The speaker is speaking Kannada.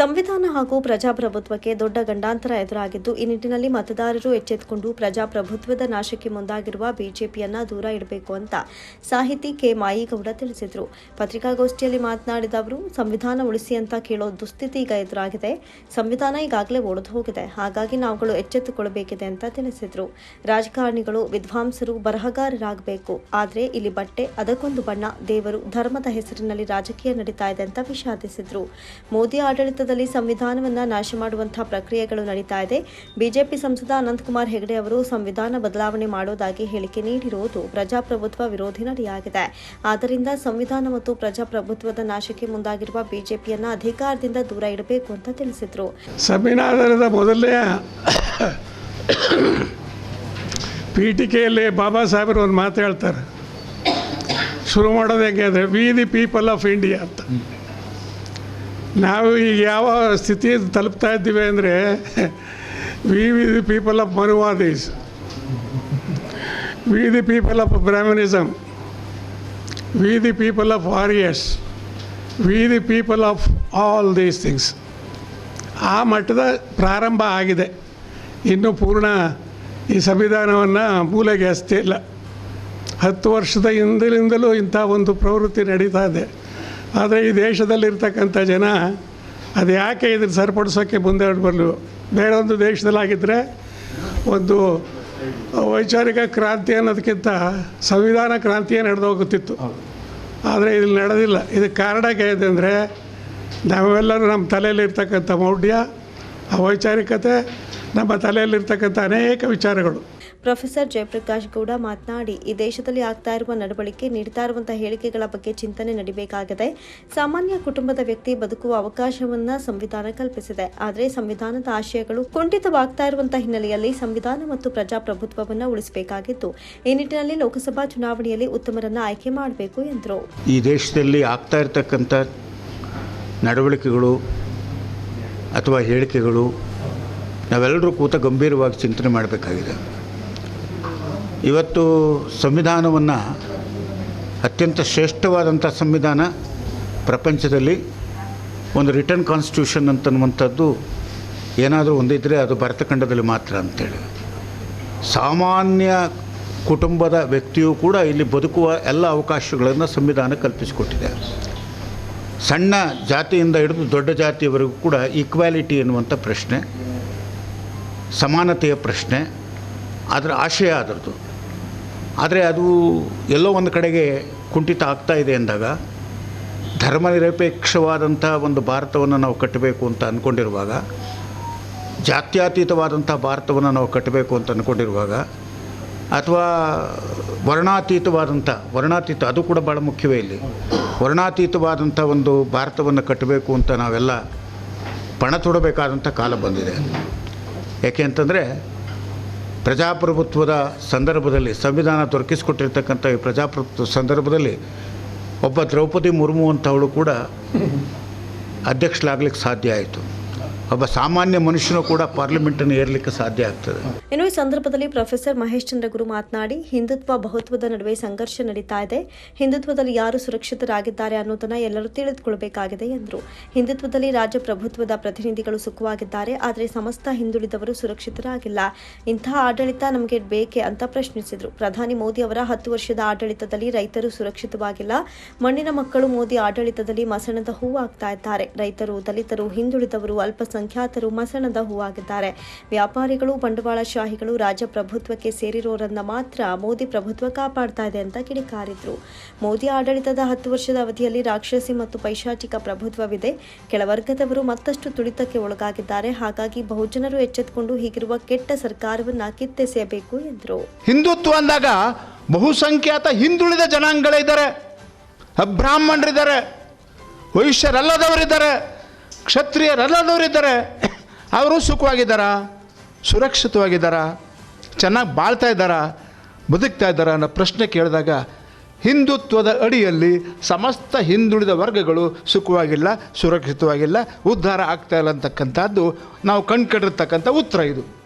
ಸಂವಿಧಾನ ಹಾಗೂ ಪ್ರಜಾಪ್ರಭುತ್ವಕ್ಕೆ ದೊಡ್ಡ ಗಂಡಾಂತರ ಎದುರಾಗಿದ್ದು, ಈ ನಿಟ್ಟಿನಲ್ಲಿ ಮತದಾರರು ಎಚ್ಚೆತ್ತುಕೊಂಡು ಪ್ರಜಾಪ್ರಭುತ್ವದ ನಾಶಕ್ಕೆ ಮುಂದಾಗಿರುವ ಬಿಜೆಪಿಯನ್ನ ದೂರ ಇಡಬೇಕು ಅಂತ ಸಾಹಿತಿ ಕೆ. ಮಾಯಿಗೌಡ ತಿಳಿಸಿದರು. ಪತ್ರಿಕಾಗೋಷ್ಠಿಯಲ್ಲಿ ಮಾತನಾಡಿದ ಅವರು, ಸಂವಿಧಾನ ಉಳಿಸಿ ಅಂತ ಕೇಳೋ ದುಸ್ಥಿತಿ ಈಗ ಎದುರಾಗಿದೆ. ಸಂವಿಧಾನ ಈಗಾಗಲೇ ಒಡೆದು ಹೋಗಿದೆ. ಹಾಗಾಗಿ ನಾವುಗಳು ಎಚ್ಚೆತ್ತುಕೊಳ್ಳಬೇಕಿದೆ ಅಂತ ತಿಳಿಸಿದರು. ರಾಜಕಾರಣಿಗಳು ವಿದ್ವಾಂಸರು ಬರಹಗಾರರಾಗಬೇಕು. ಆದರೆ ಇಲ್ಲಿ ಬಟ್ಟೆ, ಅದಕ್ಕೊಂದು ಬಣ್ಣ, ದೇವರು ಧರ್ಮದ ಹೆಸರಿನಲ್ಲಿ ರಾಜಕೀಯ ನಡೀತಾ ಇದೆ ಅಂತ ವಿಷಾದಿಸಿದರು. ಮೋದಿ ಆಡಳಿತದಲ್ಲಿ ಸಂವಿಧಾನವನ್ನು ನಾಶ ಮಾಡುವಂತಹ ಪ್ರಕ್ರಿಯೆಗಳು ನಡೀತಾ ಇದೆ. ಬಿಜೆಪಿ ಸಂಸದ ಅನಂತಕುಮಾರ್ ಹೆಗಡೆ ಅವರು ಸಂವಿಧಾನ ಬದಲಾವಣೆ ಮಾಡೋದಾಗಿ ಹೇಳಿಕೆ ನೀಡಿರುವುದು ಪ್ರಜಾಪ್ರಭುತ್ವ ವಿರೋಧಿ ನಡೆಯಾಗಿದೆ. ಆದ್ದರಿಂದ ಸಂವಿಧಾನ ಮತ್ತು ಪ್ರಜಾಪ್ರಭುತ್ವದ ನಾಶಕ್ಕೆ ಮುಂದಾಗಿರುವ ಬಿಜೆಪಿಯನ್ನ ಅಧಿಕಾರದಿಂದ ದೂರ ಇಡಬೇಕು ಅಂತ ತಿಳಿಸಿದರು. ಸಂವಿಧಾನದ ಮೊದಲನೇ ಪೀಠಿಕೆಯಲ್ಲಿ ಬಾಬಾ ಸಾಹೇಬರು ಒಂದು ಮಾತು ಹೇಳ್ತಾರೆ. ಶುರು ಮಾಡೋದು ಹೆಂಗೆ ಅಂದರೆ we the people of India ಅಂತ. ನಾವು ಈಗ ಯಾವ ಸ್ಥಿತಿ ತಲುಪ್ತಾ ಇದ್ದೀವಿ ಅಂದರೆ we we the people of Manuvadis we the people of Brahmanism we the people of warriors we the people of all these things ಆ ಮಟ್ಟದ ಪ್ರಾರಂಭ ಆಗಿದೆ. ಇನ್ನೂ ಪೂರ್ಣ ಈ ಸಂವಿಧಾನವನ್ನು ಮೂಲೆಗೆ ಇಲ್ಲ ಹತ್ತು ವರ್ಷದ ಹಿಂದಿನಿಂದಲೂ ಇಂಥ ಒಂದು ಪ್ರವೃತ್ತಿ ನಡೀತಾ ಇದೆ. ಆದರೆ ಈ ದೇಶದಲ್ಲಿರ್ತಕ್ಕಂಥ ಜನ ಅದು ಯಾಕೆ ಇದನ್ನು ಸರಿಪಡಿಸೋಕ್ಕೆ ಮುಂದೆ ಬರಲು? ಬೇರೊಂದು ದೇಶದಲ್ಲಾಗಿದ್ದರೆ ಒಂದು ವೈಚಾರಿಕ ಕ್ರಾಂತಿ ಅನ್ನೋದಕ್ಕಿಂತ ಸಂವಿಧಾನ ಕ್ರಾಂತಿಯೇ ನಡೆದೋಗುತ್ತಿತ್ತು ಆದರೆ ಇಲ್ಲಿ ನಡೆದಿಲ್ಲ. ಇದಕ್ಕೆ ಕಾರಣ ಅಂದರೆ ನಾವೆಲ್ಲರೂ ನಮ್ಮ ತಲೆಯಲ್ಲಿರ್ತಕ್ಕಂಥ ಮೌಢ್ಯ ಆ ವೈಚಾರಿಕತೆ ನಮ್ಮ ತಲೆಯಲ್ಲಿರ್ತಕ್ಕಂಥ ಅನೇಕ ವಿಚಾರಗಳು. ಪ್ರೊಫೆಸರ್ ಜಯಪ್ರಕಾಶ್ ಗೌಡ ಮಾತನಾಡಿ, ಈ ದೇಶದಲ್ಲಿ ಆಗ್ತಾ ಇರುವ ನಡವಳಿಕೆ, ನೀಡ್ತಾ ಇರುವಂತಹ ಹೇಳಿಕೆಗಳ ಬಗ್ಗೆ ಚಿಂತನೆ ನಡೀಬೇಕಾಗಿದೆ, ಸಾಮಾನ್ಯ ಕುಟುಂಬದ ವ್ಯಕ್ತಿ ಬದುಕುವ ಅವಕಾಶವನ್ನ ಸಂವಿಧಾನ ಕಲ್ಪಿಸಿದೆ. ಆದರೆ ಸಂವಿಧಾನದ ಆಶಯಗಳು ಕುಂಠಿತವಾಗ್ತಾ ಇರುವಂತಹ ಹಿನ್ನೆಲೆಯಲ್ಲಿ ಸಂವಿಧಾನ ಮತ್ತು ಪ್ರಜಾಪ್ರಭುತ್ವವನ್ನು ಉಳಿಸಬೇಕಾಗಿತ್ತು. ಈ ನಿಟ್ಟಿನಲ್ಲಿ ಲೋಕಸಭಾ ಚುನಾವಣೆಯಲ್ಲಿ ಉತ್ತಮರನ್ನ ಆಯ್ಕೆ ಮಾಡಬೇಕು ಎಂದರು. ಈ ದೇಶದಲ್ಲಿ ಆಗ್ತಾ ಇರತಕ್ಕಂಥ ನಡವಳಿಕೆಗಳು ಅಥವಾ ಹೇಳಿಕೆಗಳು, ನಾವೆಲ್ಲರೂ ಕೂತ ಗಂಭೀರವಾಗಿ ಚಿಂತನೆ ಮಾಡಬೇಕಾಗಿದೆ. ಇವತ್ತು ಸಂವಿಧಾನವನ್ನು ಅತ್ಯಂತ ಶ್ರೇಷ್ಠವಾದಂಥ ಸಂವಿಧಾನ ಪ್ರಪಂಚದಲ್ಲಿ ಒಂದು ರಿಟರ್ನ್ ಕಾನ್ಸ್ಟಿಟ್ಯೂಷನ್ ಅಂತನ್ನುವಂಥದ್ದು ಏನಾದರೂ ಒಂದಿದ್ದರೆ ಅದು ಭರತಖಂಡದಲ್ಲಿ ಮಾತ್ರ ಅಂತೇಳಿ. ಸಾಮಾನ್ಯ ಕುಟುಂಬದ ವ್ಯಕ್ತಿಯೂ ಕೂಡ ಇಲ್ಲಿ ಬದುಕುವ ಎಲ್ಲ ಅವಕಾಶಗಳನ್ನು ಸಂವಿಧಾನ ಕಲ್ಪಿಸಿಕೊಟ್ಟಿದೆ. ಸಣ್ಣ ಜಾತಿಯಿಂದ ಹಿಡಿದು ದೊಡ್ಡ ಜಾತಿಯವರೆಗೂ ಕೂಡ ಈಕ್ವಾಲಿಟಿ ಎನ್ನುವಂಥ ಪ್ರಶ್ನೆ, ಸಮಾನತೆಯ ಪ್ರಶ್ನೆ, ಅದರ ಆಶಯ ಅದರದ್ದು. ಆದರೆ ಅದು ಎಲ್ಲೋ ಒಂದು ಕಡೆಗೆ ಕುಂಠಿತ ಆಗ್ತಾ ಇದೆ ಅಂದಾಗ ಧರ್ಮನಿರಪೇಕ್ಷವಾದಂಥ ಒಂದು ಭಾರತವನ್ನು ನಾವು ಕಟ್ಟಬೇಕು ಅಂತ ಅಂದ್ಕೊಂಡಿರುವಾಗ ಜಾತ್ಯತೀತವಾದಂಥ ಭಾರತವನ್ನು ನಾವು ಕಟ್ಟಬೇಕು ಅಂತ ಅಂದ್ಕೊಂಡಿರುವಾಗ ಅಥವಾ ವರ್ಣಾತೀತವಾದಂಥ, ವರ್ಣಾತೀತ ಅದು ಕೂಡ ಭಾಳ ಮುಖ್ಯವೇ ಇಲ್ಲಿ, ವರ್ಣಾತೀತವಾದಂಥ ಒಂದು ಭಾರತವನ್ನು ಕಟ್ಟಬೇಕು ಅಂತ ನಾವೆಲ್ಲ ಪಣ ತೊಡಬೇಕಾದಂಥ ಕಾಲ ಬಂದಿದೆ. ಯಾಕೆ ಅಂತಂದರೆ ಪ್ರಜಾಪ್ರಭುತ್ವದ ಸಂದರ್ಭದಲ್ಲಿ ಸಂವಿಧಾನ ದೊರಕಿಸಿಕೊಟ್ಟಿರ್ತಕ್ಕಂಥ ಈ ಪ್ರಜಾಪ್ರಭುತ್ವ ಸಂದರ್ಭದಲ್ಲಿ ಒಬ್ಬ ದ್ರೌಪದಿ ಮುರ್ಮು ಅಂತವಳು ಕೂಡ ಅಧ್ಯಕ್ಷಳಾಗ್ಲಿಕ್ಕೆ ಸಾಧ್ಯ ಆಯಿತು. ಒಬ್ಬ ಸಾಮಾನ್ಯ ಮನುಷ್ಯನೂ ಕೂಡ ಪಾರ್ಲಿಮೆಂಟನ್ನು ಏರಲಿಕ್ಕೆ ಸಾಧ್ಯ ಆಗ್ತದೆ. ಇನ್ನು ಈ ಸಂದರ್ಭದಲ್ಲಿ ಪ್ರೊಫೆಸರ್ ಮಹೇಶ್ ಚಂದ್ರ ಗುರು ಮಾತನಾಡಿ, ಹಿಂದುತ್ವ ಬಹುತ್ವದ ನಡುವೆ ಸಂಘರ್ಷ ನಡೀತಾ ಇದೆ. ಹಿಂದುತ್ವದಲ್ಲಿ ಯಾರು ಸುರಕ್ಷಿತರಾಗಿದ್ದಾರೆ ಅನ್ನೋದನ್ನ ಎಲ್ಲರೂ ತಿಳಿದುಕೊಳ್ಳಬೇಕಾಗಿದೆ ಎಂದರು. ಹಿಂದುತ್ವದಲ್ಲಿ ರಾಜ್ಯ ಪ್ರಭುತ್ವದ ಪ್ರತಿನಿಧಿಗಳು ಸುಖವಾಗಿದ್ದಾರೆ, ಆದರೆ ಸಮಸ್ತ ಹಿಂದುಳಿದವರು ಸುರಕ್ಷಿತರಾಗಿಲ್ಲ. ಇಂತಹ ಆಡಳಿತ ನಮಗೆ ಬೇಕೆ ಅಂತ ಪ್ರಶ್ನಿಸಿದರು. ಪ್ರಧಾನಿ ಮೋದಿ ಅವರ ಹತ್ತು ವರ್ಷದ ಆಡಳಿತದಲ್ಲಿ ರೈತರು ಸುರಕ್ಷಿತವಾಗಿಲ್ಲ. ಮಣ್ಣಿನ ಮಕ್ಕಳು ಮೋದಿ ಆಡಳಿತದಲ್ಲಿ ಮಸಣದ ಹೂವಾಗ್ತಾ ಇದ್ದಾರೆ. ರೈತರು, ದಲಿತರು, ಹಿಂದುಳಿದವರು ಅಲ್ಪಸಂಖ್ಯಾತರು ಮಸಣದ ಹೂವಾಗಿದ್ದಾರೆ. ವ್ಯಾಪಾರಿಗಳು, ಬಂಡವಾಳಶಾಹಿಗಳು, ರಾಜಪ್ರಭುತ್ವಕ್ಕೆ ಸೇರಿರೋರನ್ನ ಮಾತ್ರ ಮೋದಿ ಪ್ರಭುತ್ವ ಕಾಪಾಡ್ತಾ ಇದೆ ಅಂತ ಕಿಡಿಕಾರಿದ್ರು. ಮೋದಿ ಆಡಳಿತದ ಹತ್ತು ವರ್ಷದ ಅವಧಿಯಲ್ಲಿ ರಾಕ್ಷಸಿ ಮತ್ತು ಪೈಶಾಚಿಕ ಪ್ರಭುತ್ವವಿದೆ. ಕೆಳವರ್ಗದವರು ಮತ್ತಷ್ಟು ತುಳಿತಕ್ಕೆ ಒಳಗಾಗಿದ್ದಾರೆ. ಹಾಗಾಗಿ ಬಹುಜನರು ಎಚ್ಚೆತ್ತುಕೊಂಡು ಹೀಗಿರುವ ಕೆಟ್ಟ ಸರ್ಕಾರವನ್ನ ಕಿತ್ತೆಸೆಯಬೇಕು ಎಂದರು. ಹಿಂದುತ್ವ ಅಂದಾಗ ಬಹುಸಂಖ್ಯಾತ ಹಿಂದುಳಿದ ಜನಾಂಗಗಳಿದ್ದಾರೆ. ಅಬ್ರಾಹ್ಮಣರಿದ್ದಾರೆ. ವೈಶ್ಯರಲ್ಲದವರಿದ್ದಾರೆ. ಕ್ಷತ್ರಿಯರಲ್ಲದವರಿದ್ದಾರೆ. ಅವರು ಸುಖವಾಗಿದ್ದಾರಾ? ಸುರಕ್ಷಿತವಾಗಿದ್ದಾರಾ? ಚೆನ್ನಾಗಿ ಬಾಳ್ತಾ ಇದ್ದಾರಾ? ಬದುಕ್ತಾ ಇದ್ದಾರಾ ಅನ್ನೋ ಪ್ರಶ್ನೆ ಕೇಳಿದಾಗ ಹಿಂದುತ್ವದ ಅಡಿಯಲ್ಲಿ ಸಮಸ್ತ ಹಿಂದುಳಿದ ವರ್ಗಗಳು ಸುಖವಾಗಿಲ್ಲ, ಸುರಕ್ಷಿತವಾಗಿಲ್ಲ, ಉದ್ಧಾರ ಆಗ್ತಾ ಇಲ್ಲ ಅಂತಕ್ಕಂಥದ್ದು ನಾವು ಕಂಡುಕೊಂಡಿರ್ತಕ್ಕಂಥ ಉತ್ತರ ಇದು.